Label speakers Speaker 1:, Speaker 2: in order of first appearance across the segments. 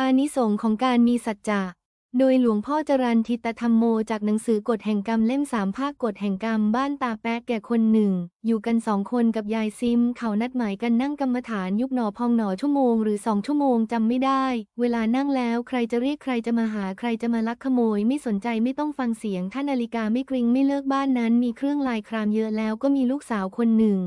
Speaker 1: อานิสงส์ของการมีสัจจะ โดยหลวงพ่อจรันทิตธรรมโมจากหนังสือกฎแห่งกรรมเล่มสามภาคกฎแห่งกรรมบ้านตาแป๊ะแก่คนหนึ่ง อยู่กันสองคนกับยายซิม เขานัดหมายกันนั่งกรรมฐานยุบหนอพองหนอชั่วโมงหรือสองชั่วโมงจำไม่ได้ เวลานั่งแล้วใครจะเรียกใครจะมาหาใครจะมาลักขโมย ไม่สนใจไม่ต้องฟังเสียงถ้านาฬิกาไม่กริ้งไม่เลิกบ้านนั้น มีเครื่องลายครามเยอะแล้วก็มีลูกสาวคนหนึ่ง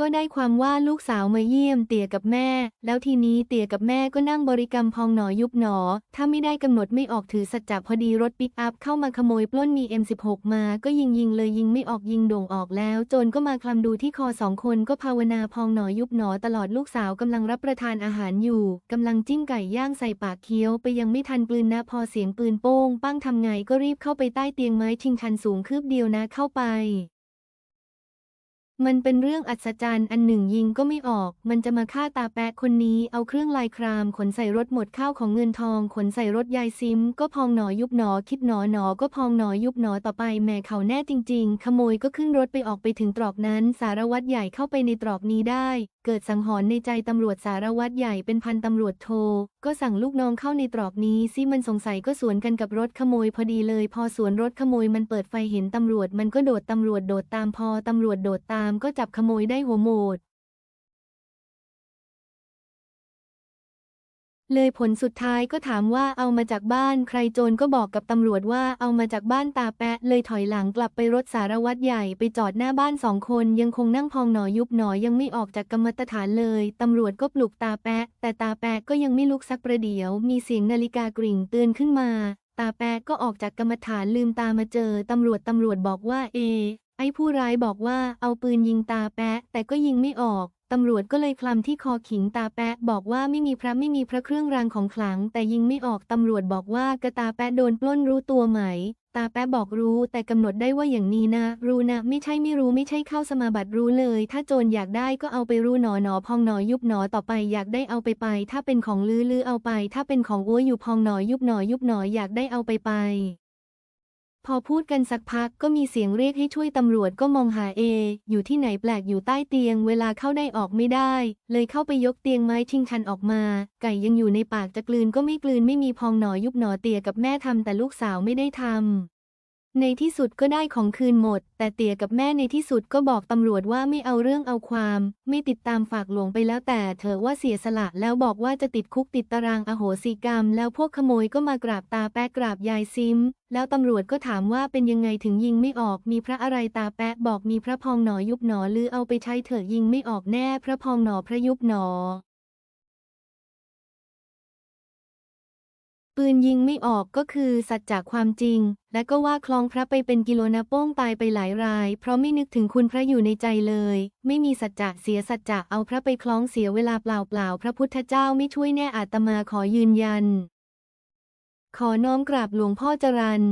Speaker 1: ก็ได้ความว่าลูกสาวมาเยี่ยมเตี่ยกับแม่ แล้วทีนี้เตี่ยกับแม่ก็นั่งบริกรรมพองหนอยุบหนอ ถ้าไม่ได้กำหนดไม่ออกถือสัจจะพอดีรถปิกอัพเข้ามาขโมยปล้นมี M16 มา ก็ยิงยิงเลยยิงไม่ออกยิงโด่งออกแล้วโจรก็มาคลำดูที่คอสองคนก็ภาวนาพองหนอยุบหนอตลอดลูกสาวกำลังรับประทานอาหารอยู่กำลังจิ้มไก่ย่างใส่ปากเคี้ยวไปยังไม่ทันกลืนนะพอเสียงปืนโป้ง ปั้งทำไงก็รีบเข้าไปใต้เตียงไม้ชิงชันสูงคืบเดียวนะเข้าไป มันเป็นเรื่องอัศจรรย์อันหนึ่งยิงก็ไม่ออก มันจะมาฆ่าตาแปะคนนี้ เอาเครื่องลายคราม ขนใส่รถหมดข้าวของเงินทอง ขนใส่รถยายซิม ก็พองหนอยุบหนอ คิดหนอหนอ ก็พองหนอยุบหนอต่อไปแหม่เขาแน่จริง ๆ ขโมยก็ขึ้นรถไปออกไปถึงตรอกนั้น สารวัตรใหญ่เข้าไปในตรอกนี้ได้ เกิดสังหรณ์ในใจตำรวจสารวัตรใหญ่เป็นพันตำรวจโท ก็สั่งลูกน้องเข้าในตรอกนี้ซิมันสงสัยก็สวนกันกับรถขโมยพอดีเลย พอสวนรถขโมยมันเปิดไฟเห็นตำรวจมันก็โดดตำรวจโดดตามพอตำรวจโดดตามก็จับขโมยได้หัวหมด เลยผลสุดท้ายก็ถามว่าเอามาจากบ้านใครโจรก็บอกกับตำรวจว่าเอามาจากบ้านตาแปะ เลยถอยหลังกลับไปรถสารวัตรใหญ่ไปจอดหน้าบ้านสองคนยังคงนั่งพองหนอยุบหนอยังไม่ออกจากกรรมฐานเลยตำรวจก็ปลุกตาแปะ แต่ตาแปะก็ยังไม่ลุกสักประเดี๋ยว มีเสียงนาฬิกากริ่งเตือนขึ้นมาตาแปะก็ออกจากกรรมฐานลืมตามาเจอ ตำรวจตำรวจบอกว่าเอ ไอ้ผู้ร้ายบอกว่าเอาปืนยิงตาแปะ แต่ก็ยิงไม่ออก ตำรวจก็เลยคลำที่คอขิงตาแปะ บอกว่าไม่มีพระไม่มีพระเครื่องรางของขลัง แต่ยิงไม่ออก ตำรวจบอกว่ากระตาแปะโดนปล้นรู้ตัวไหม ตาแปะบอกรู้ แต่กำหนดได้ว่าอย่างนี้นะ รู้นะ ไม่ใช่ไม่รู้ไม่ใช่เข้าสมาบัติรู้เลย ถ้าโจรอยากได้ก็เอาไปรู้หนอหนอพองหนอยุบหนอต่อไปอยากได้เอาไปไป ถ้าเป็นของลือลือเอาไป ถ้าเป็นของอ้วอยู่พองหนอยุบหนอยุบหนออยากได้เอาไปไป พอพูดกันสักพักก็มีเสียงเรียกให้ช่วยตำรวจก็มองหาเอ อยู่ที่ไหนแปลกอยู่ใต้เตียง เวลาเข้าได้ออกไม่ได้ เลยเข้าไปยกเตียงไม้ทิ้งคันออกมา ไก่ยังอยู่ในปากจะกลืนก็ไม่กลืนไม่มีพองหนอยุบหนอเตียกับแม่ทำแต่ลูกสาวไม่ได้ทำ ในที่สุดก็ได้ของคืนหมด แต่เตี่ยกับแม่ในที่สุดก็บอกตำรวจว่าไม่เอาเรื่องเอาความ ไม่ติดตามฝากหลวงไปแล้วแต่เธอว่าเสียสละแล้วบอกว่าจะติดคุกติดตารางอโหสิกรรม แล้วพวกขโมยก็มากราบตาแป๊ะกราบยายซิม แล้วตำรวจก็ถามว่าเป็นยังไงถึงยิงไม่ออก มีพระอะไรตาแป๊ะบอกมีพระพองหนอยุบหนอหรือเอาไปใช้เถอะยิงไม่ออกแน่ พระพองหนอพระยุบหนอ ปืนยิงไม่ออกก็คือสัจจากความจริง และก็ว่าคลองพระไปเป็นกิโลนะโป้งตายไปหลายราย เพราะไม่นึกถึงคุณพระอยู่ในใจเลย ไม่มีสัจจะเสียสัจจะเอาพระไปคล้องเสียเวลาเปล่าเปล่าพระพุทธเจ้าไม่ช่วยแน่อาตมาขอยืนยัน ขอน้อมกราบหลวงพ่อจรัน